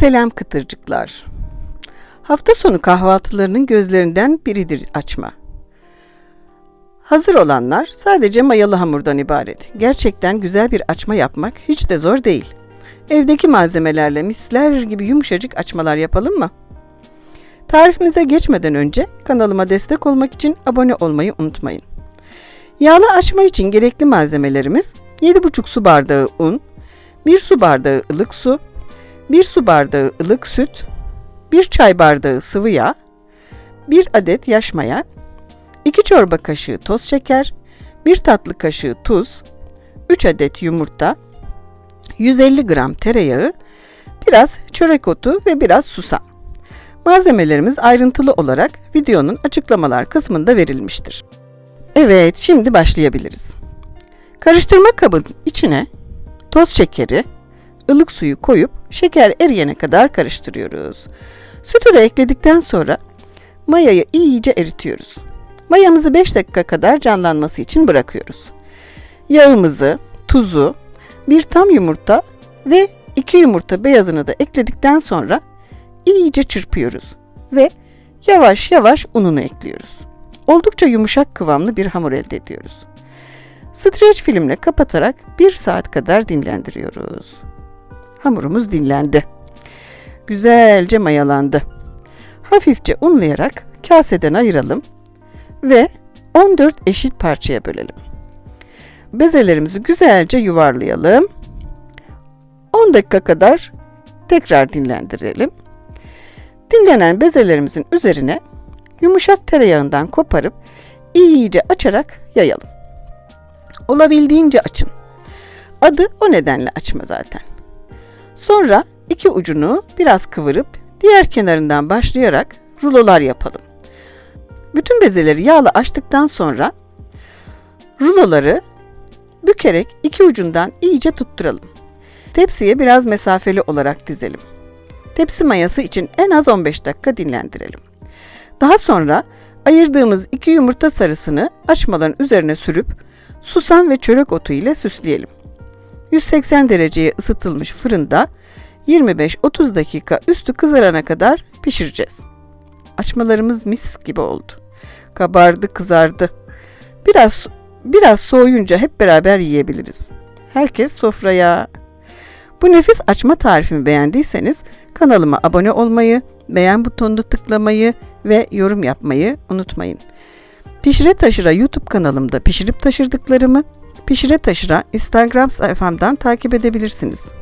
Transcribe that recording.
Selam kıtırcıklar. Hafta sonu kahvaltılarının gözlerinden biridir açma. Hazır olanlar sadece mayalı hamurdan ibaret. Gerçekten güzel bir açma yapmak hiç de zor değil. Evdeki malzemelerle misler gibi yumuşacık açmalar yapalım mı? Tarifimize geçmeden önce kanalıma destek olmak için abone olmayı unutmayın. Yağlı açma için gerekli malzemelerimiz 7,5 su bardağı un, 1 su bardağı ılık su, 1 su bardağı ılık süt, 1 çay bardağı sıvı yağ, 1 adet yaş maya, 2 çorba kaşığı toz şeker, 1 tatlı kaşığı tuz, 3 adet yumurta, 150 gram tereyağı, biraz çörek otu ve biraz susam. Malzemelerimiz ayrıntılı olarak videonun açıklamalar kısmında verilmiştir. Evet, şimdi başlayabiliriz. Karıştırma kabın içine toz şekeri, ılık suyu koyup şeker eriyene kadar karıştırıyoruz. Sütü de ekledikten sonra mayayı iyice eritiyoruz. Mayamızı 5 dakika kadar canlanması için bırakıyoruz. Yağımızı, tuzu, bir tam yumurta ve 2 yumurta beyazını da ekledikten sonra iyice çırpıyoruz ve yavaş yavaş ununu ekliyoruz. Oldukça yumuşak kıvamlı bir hamur elde ediyoruz. Streç filmle kapatarak 1 saat kadar dinlendiriyoruz. Hamurumuz dinlendi. Güzelce mayalandı. Hafifçe unlayarak kaseden ayıralım ve 14 eşit parçaya bölelim. Bezelerimizi güzelce yuvarlayalım. 10 dakika kadar tekrar dinlendirelim. Dinlenen bezelerimizin üzerine yumuşak tereyağından koparıp iyice açarak yayalım. Olabildiğince açın. Adı o nedenle açma zaten. Sonra iki ucunu biraz kıvırıp diğer kenarından başlayarak rulolar yapalım. Bütün bezeleri yağla açtıktan sonra ruloları bükerek iki ucundan iyice tutturalım. Tepsiye biraz mesafeli olarak dizelim. Tepsi mayası için en az 15 dakika dinlendirelim. Daha sonra ayırdığımız iki yumurta sarısını açmaların üzerine sürüp susam ve çörek otu ile süsleyelim. 180 dereceye ısıtılmış fırında 25-30 dakika üstü kızarana kadar pişireceğiz. Açmalarımız mis gibi oldu. Kabardı, kızardı. Biraz biraz soğuyunca hep beraber yiyebiliriz. Herkes sofraya. Bu nefis açma tarifimi beğendiyseniz kanalıma abone olmayı, beğen butonunu tıklamayı ve yorum yapmayı unutmayın. Pişire Taşıra YouTube kanalımda pişirip taşırdıklarımı Pişire Taşıra Instagram sayfamdan takip edebilirsiniz.